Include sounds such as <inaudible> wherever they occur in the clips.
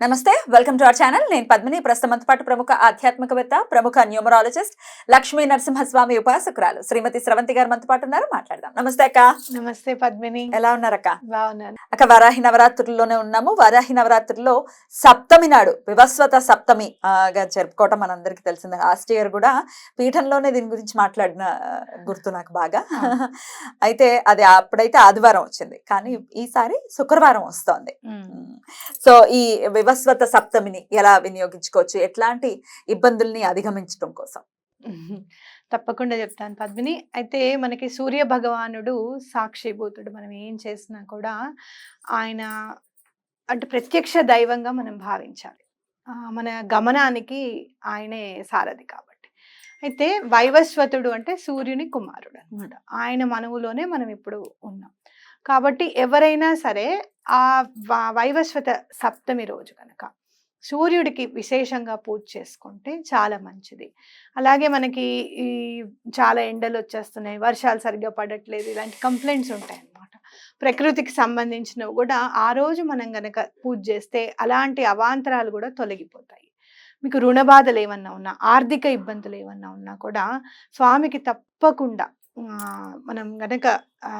నమస్తే welcome to our channel. నేను పద్మిని ప్రస్తుతం పాటు ప్రముఖ ఆధ్యాత్మికవేత్త ప్రముఖ న్యూమరాలజిస్ట్ లక్ష్మీ నరసింహస్వామి ఉపాసకురాలు శ్రీమతి స్రవంతి గారు మనతో పాటు ఉన్నారు. మాట్లాడదాం. నమస్తే అక్క. నమస్తే పద్మిని. ఎలా ఉన్నారక్క బాగున్నాను. అక్క వరాహి నవరాత్రుల్లోనే ఉన్నాము. వరాహి నవరాత్రుల్లో సప్తమి నాడు వివస్వత సప్తమి గా జరుపుకోవటం మనందరికి తెలిసిందే. లాస్ట్ ఇయర్ కూడా పీఠంలోనే దీని గురించి మాట్లాడిన గుర్తు నాకు బాగా. అయితే అది అప్పుడైతే ఆదివారం వచ్చింది. కానీ ఈసారి శుక్రవారం వస్తోంది. సో ఈ వివస్వత సప్తమిని ఎలా వినియోగించుకోవచ్చు? ఎట్లాంటి ఇబ్బందుల్ని అధిగమించడం కోసం? తప్పకుండా చెప్తాను పద్మిని. అయితే మనకి సూర్య భగవానుడు సాక్షిభూతుడు. మనం ఏం చేసినా కూడా ఆయన అంటే ప్రత్యక్ష దైవంగా మనం భావించాలి. మన గమనానికి ఆయనే సారథి కాబట్టి. అయితే వైవస్వతుడు అంటే సూర్యుని కుమారుడు అనమాట ఆయన మనవులోనే మనం ఇప్పుడు ఉన్నాం. కాబట్టి ఎవరైనా సరే ఆ వైవస్వత సప్తమి రోజు కనుక సూర్యుడికి విశేషంగా పూజ చేసుకుంటే చాలా మంచిది. అలాగే మనకి ఈ చాలా ఎండలు వచ్చేస్తున్నాయి వర్షాలు సరిగ్గా పడట్లేదు ఇలాంటి కంప్లైంట్స్ ఉంటాయి అన్నమాట ప్రకృతికి సంబంధించినవి కూడా ఆ రోజు మనం గనక పూజ చేస్తే అలాంటి అవాంతరాలు కూడా తొలగిపోతాయి. మీకు రుణ బాధలు ఏమన్నా ఉన్నా ఆర్థిక ఇబ్బందులు ఏమన్నా ఉన్నా కూడా స్వామికి తప్పకుండా మనం గనక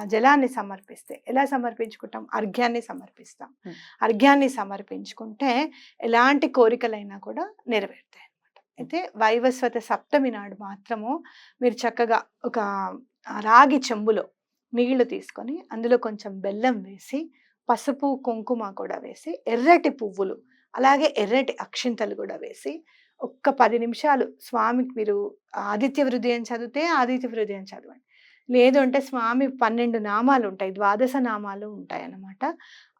జలాన్ని సమర్పిస్తే ఎలా సమర్పించుకుంటాం? అర్ఘ్యాన్ని సమర్పిస్తాం. అర్ఘ్యాన్ని సమర్పించుకుంటే ఎలాంటి కోరికలైనా కూడా నెరవేరుతాయి అన్నమాట. అయితే వైవస్వత సప్తమి నాడు మాత్రము మీరు చక్కగా ఒక రాగి చెంబులో నీళ్ళు తీసుకొని అందులో కొంచెం బెల్లం వేసి పసుపు కుంకుమ కూడా వేసి ఎర్రటి పువ్వులు అలాగే ఎర్రటి అక్షింతలు కూడా వేసి ఒక్క పది నిమిషాలు స్వామికి మీరు ఆదిత్య హృదయం చదివితే ఆదిత్య హృదయం చదవండి. లేదు అంటే స్వామి పన్నెండు నామాలు ఉంటాయి ద్వాదశ నామాలు ఉంటాయి అన్నమాట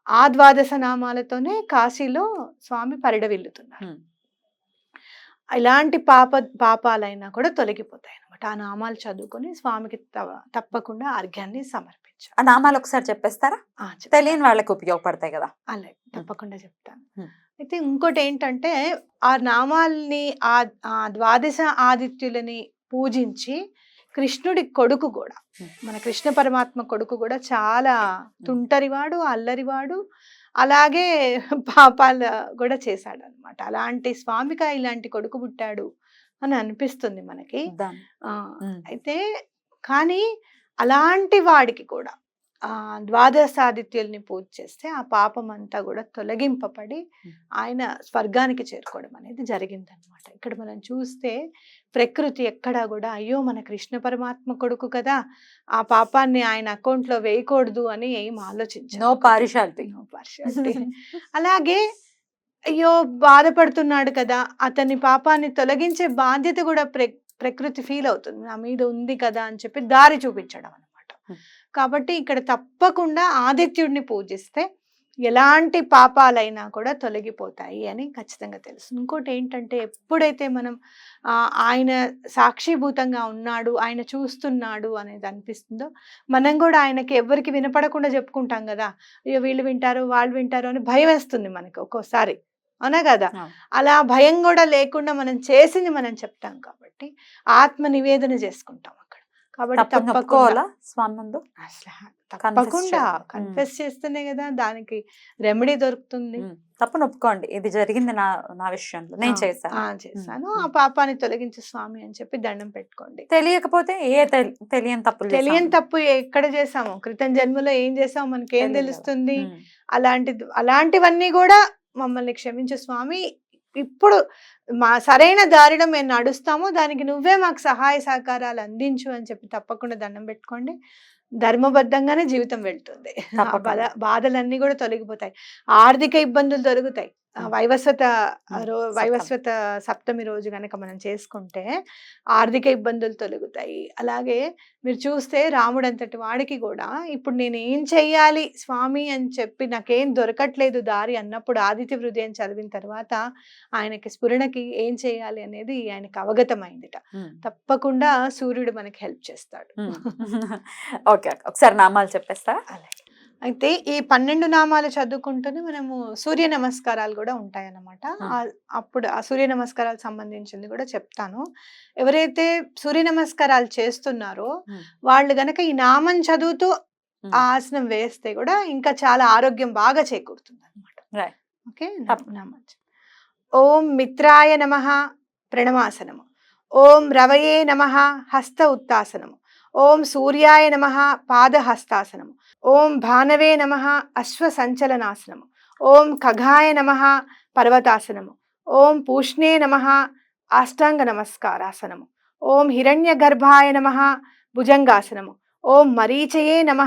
ఆ ద్వాదశ నామాలతోనే కాశీలో స్వామి పరిడవిల్లుతున్నారు. ఇలాంటి పాప పాపాలైనా కూడా తొలగిపోతాయి అన్నమాట ఆ నామాలు చదువుకొని స్వామికి తప్పకుండా అర్ఘ్యాన్ని సమర్పించాలి. ఆ నామాలు ఒకసారి చెప్పేస్తారా. తెలియని వాళ్ళకి ఉపయోగపడతాయి కదా. అలాగే తప్పకుండా చెప్తాను. అయితే ఇంకోటి ఏంటంటే ఆ నామాల్ని ఆ ద్వాదశ ఆదిత్యులని పూజించి కృష్ణుడి కొడుకు కూడా. మన కృష్ణ పరమాత్మ కొడుకు కూడా చాలా తుంటరివాడు అల్లరివాడు అలాగే పాపాలు కూడా చేశాడు అనమాట అలాంటి స్వామిగా ఇలాంటి కొడుకు పుట్టాడు అని అనిపిస్తుంది మనకి. అయితే కానీ అలాంటి వాడికి కూడా ద్వాదశాదిత్యుల్ని పూజ చేస్తే ఆ పాపం అంతా కూడా తొలగింపబడి. ఆయన స్వర్గానికి చేరుకోవడం అనేది జరిగిందనమాట ఇక్కడ మనం చూస్తే ప్రకృతి ఎక్కడా కూడా అయ్యో మన కృష్ణ పరమాత్మ కొడుకు కదా ఆ పాపాన్ని ఆయన అకౌంట్లో వేయకూడదు అని ఏం ఆలోచించారు నో పారిషాలిటీ No partiality. అలాగే అయ్యో బాధపడుతున్నాడు కదా అతని పాపాన్ని తొలగించే బాధ్యత కూడా ప్ర ప్రకృతి ఫీల్ అవుతుంది నా మీద ఉంది కదా అని చెప్పి దారి చూపించడం. కాబట్టి ఇక్కడ తప్పకుండా ఆదిత్యుడిని పూజిస్తే ఎలాంటి పాపాలైనా కూడా తొలగిపోతాయి అని ఖచ్చితంగా తెలుసు. ఇంకోటి ఏంటంటే ఎప్పుడైతే మనం ఆయన సాక్షిభూతంగా ఉన్నాడు ఆయన చూస్తున్నాడు అనేది అనిపిస్తుందో మనం కూడా ఆయనకి ఎవరికి వినపడకుండా చెప్పుకుంటాం కదా అయ్యో వీళ్ళు వింటారు వాళ్ళు వింటారు అని భయం వేస్తుంది మనకి ఒక్కోసారి. అవునా కదా. అలా భయం కూడా లేకుండా మనం చేసింది మనం చెప్తాం కాబట్టి ఆత్మ నివేదన చేసుకుంటాం. కాబట్టి తప్పకుండా అసలు తప్పకుండా. కన్ఫెస్ చేస్తేనే కదా దానికి రెమెడీ దొరుకుతుంది. ఉమ్. తప్పని ఒప్పుకోండి. ఇది జరిగింది నా నా విషయంలో. నేను చేశాను. చేశాను. ఆ పాపాన్ని తొలగించు స్వామి అని చెప్పి దండం పెట్టుకోండి. తెలియకపోతే ఏ తెలి- తెలియని తప్పులు తెలియని. తప్పు ఎక్కడ చేసాము క్రితం జన్మలో ఏం చేసాము మనకి ఏం. తెలుస్తుంది. అలాంటి అలాంటివన్నీ కూడా మమ్మల్ని క్షమించు స్వామి. ఇప్పుడు మా సరైన దారిలో మేము నడుస్తాము దానికి నువ్వే మాకు సహాయ సహకారాలు అందించు అని చెప్పి తప్పకుండా దండం పెట్టుకోండి. ధర్మబద్ధంగానే జీవితం వెళ్తుంది బాధలన్నీ కూడా తొలగిపోతాయి ఆర్థిక ఇబ్బందులు ఉమ్. వైవస్వత. రో సప్తమి. వైవస్వత సప్తమి రోజు కనుక మనం చేసుకుంటే ఆర్థిక ఇబ్బందులు తొలగుతాయి అలాగే మీరు చూస్తే రాముడు అంతటి వాడికి కూడా ఇప్పుడు నేను ఏం చెయ్యాలి స్వామి అని చెప్పి నాకేం దొరకట్లేదు దారి అన్నప్పుడు ఆదిత్య హృదయం చదివిన తర్వాత ఆయనకి స్ఫురణకి ఏం చేయాలి అనేది ఆయనకి అవగతమైందిట. తప్పకుండా సూర్యుడు మనకి హెల్ప్ చేస్తాడు. <laughs> ఓకే. ఒకసారి నామాలు చెప్పేస్తారా? అలాగే. అయితే ఈ పన్నెండు నామాలు చదువుకుంటూనే మనము సూర్య నమస్కారాలు కూడా ఉంటాయన్నమాట. అప్పుడు ఆ సూర్య నమస్కారాలు సంబంధించింది కూడా చెప్తాను. ఎవరైతే సూర్య నమస్కారాలు చేస్తున్నారో. వాళ్ళు గనక ఈ నామం చదువుతూ. ఆ. ఆసనం వేస్తే కూడా ఇంకా చాలా ఆరోగ్యం బాగా చేకూరుతుంది అనమాట. ఓకే? నామం ఓం మిత్రాయ నమ ప్రణమాసనము. ఓం రవయే నమ హస్త ఉత్తాసనము. ఓం సూర్యాయ నమ పాదహస్తాసనము. ఓం భానవే నమ అశ్వసంచలనాసనము. ఓం ఖగాయ నమ పర్వతాసనము. ఓం పూష్ణే నమ అష్టాంగ నమస్కారాసనము. ఓం హిరణ్య గర్భాయ నమ భుజంగాసనము. ఓం మరీచయే నమ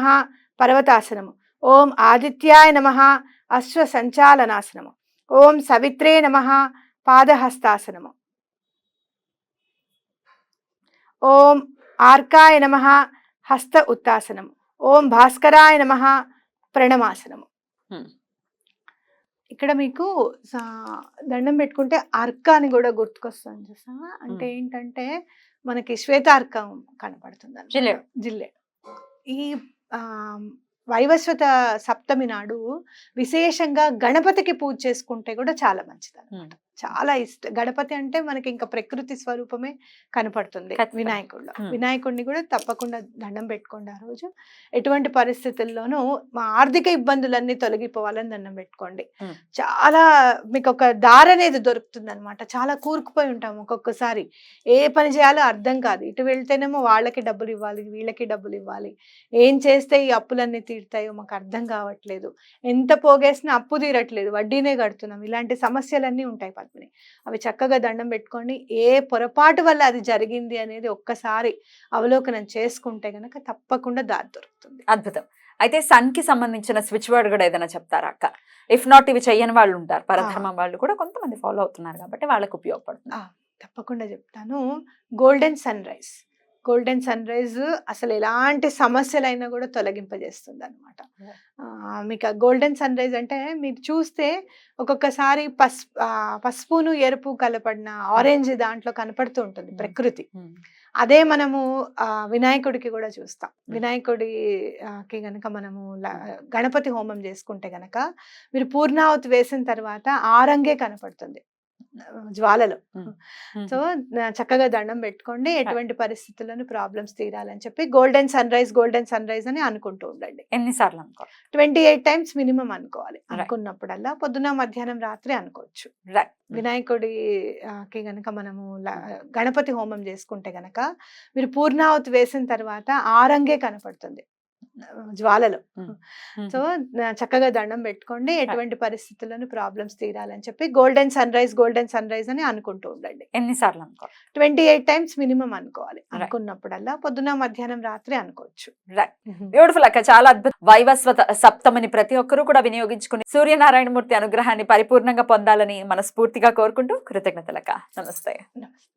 పర్వతాసనము. ఓం ఆదిత్యాయ నమ అశ్వసంచాలనాసనము. ఓం సవిత్రే నమ పాదహస్తాసనము. ఓం ఆర్కాయ నమ హస్త ఉత్తాసనము. ఓం భాస్కరాయ నమ ప్రణమాసనము. ఇక్కడ మీకు దండం పెట్టుకుంటే అర్క అని కూడా గుర్తుకొస్తుంది చూసావా అంటే ఏంటంటే మనకి శ్వేతార్కం కనపడుతుంది. జిల్లేడు. జిల్లేడు ఈ వైవస్వత సప్తమి నాడు విశేషంగా గణపతికి పూజ చేసుకుంటే కూడా చాలా మంచిది అన్నమాట చాలా ఇష్టం గణపతి అంటే మనకి ఇంకా ప్రకృతి స్వరూపమే కనపడుతుంది. వినాయకుడిలో. వినాయకుడిని కూడా తప్పకుండా దండం పెట్టుకోండి ఆ రోజు. ఎటువంటి పరిస్థితుల్లోనూ మా ఆర్థిక ఇబ్బందులన్నీ తొలగిపోవాలని దండం పెట్టుకోండి. చాలా మీకు ఒక దారి అనేది దొరుకుతుంది అనమాట చాలా కూరుకుపోయి ఉంటాం ఒక్కొక్కసారి. ఏ పని చేయాలో అర్థం కాదు. ఇటు వెళ్తేనేమో వాళ్ళకి డబ్బులు ఇవ్వాలి వీళ్ళకి డబ్బులు ఇవ్వాలి. ఏం చేస్తే ఈ అప్పులన్నీ తీరుతాయో మాకు అర్థం కావట్లేదు. ఎంత పోగేసినా అప్పు తీరట్లేదు. వడ్డీనే కడుతున్నాం. ఇలాంటి సమస్యలన్నీ ఉంటాయి పద్మిని అవి చక్కగా దండం పెట్టుకొని ఏ పొరపాటు వల్ల అది జరిగింది అనేది ఒక్కసారి అవలోకనం చేసుకుంటే గనక తప్పకుండా దారి దొరుకుతుంది. అద్భుతం. అయితే సన్కి సంబంధించిన స్విచ్ వర్డ్ కూడా ఏదైనా చెప్తారా అక్క? ఇఫ్ నాట్ ఇవి చెయ్యని వాళ్ళు ఉంటారు. పరధర్మం వాళ్ళు కూడా కొంతమంది ఫాలో అవుతున్నారు కాబట్టి వాళ్ళకి ఉపయోగపడుతుంది. తప్పకుండా చెప్తాను. Golden sunrise. Golden sunrise అసలు ఎలాంటి సమస్యలైనా కూడా తొలగింపజేస్తుంది అనమాట మీకు గోల్డెన్ సన్ రైజ్ అంటే మీరు చూస్తే ఒక్కొక్కసారి పస్ పసుపును ఎరుపు కలపడిన ఆరెంజ్ దాంట్లో కనపడుతూ ఉంటుంది. ప్రకృతి. అదే మనము వినాయకుడికి కూడా చూస్తాం. వినాయకుడికి గనక మనము గణపతి హోమం చేసుకుంటే గనక మీరు పూర్ణావతి వేసిన తర్వాత ఆరంగే కనపడుతుంది. జ్వాలలో. సో చక్కగా దండం పెట్టుకోండి ఎటువంటి పరిస్థితుల్లోనూ ప్రాబ్లమ్స్ తీరాలని చెప్పి golden sunrise golden sunrise అని అనుకుంటూ ఉండండి. ఎన్నిసార్లు అనుకో ట్వంటీ ఎయిట్ టైమ్స్ మినిమం అనుకోవాలి. అనుకున్నప్పుడల్లా పొద్దున మధ్యాహ్నం రాత్రి అనుకోవచ్చు. వినాయకుడికి గనక మనము గణపతి హోమం చేసుకుంటే గనక మీరు పూర్ణావతి వేసిన తర్వాత ఆరంగే కనపడుతుంది. జ్వాలలో. సో చక్కగా దండం పెట్టుకోండి. ఎటువంటి పరిస్థితుల్లోనూ ప్రాబ్లమ్స్ తీరాలని చెప్పి golden sunrise golden sunrise అని అనుకుంటూ ఉండండి. ఎన్నిసార్లు అనుకో ట్వంటీ ఎయిట్ టైమ్స్ మినిమం అనుకోవాలి. అనుకున్నప్పుడల్లా పొద్దున మధ్యాహ్నం రాత్రి అనుకోవచ్చు. బ్యూటిఫుల్ అక్క చాలా అద్భుతం వైవస్వత సప్తమిని ప్రతి ఒక్కరూ కూడా వినియోగించుకుని సూర్యనారాయణమూర్తి అనుగ్రహాన్ని పరిపూర్ణంగా పొందాలని మనస్ఫూర్తిగా కోరుకుంటూ కృతజ్ఞతలక్క. నమస్తే. నమస్తే.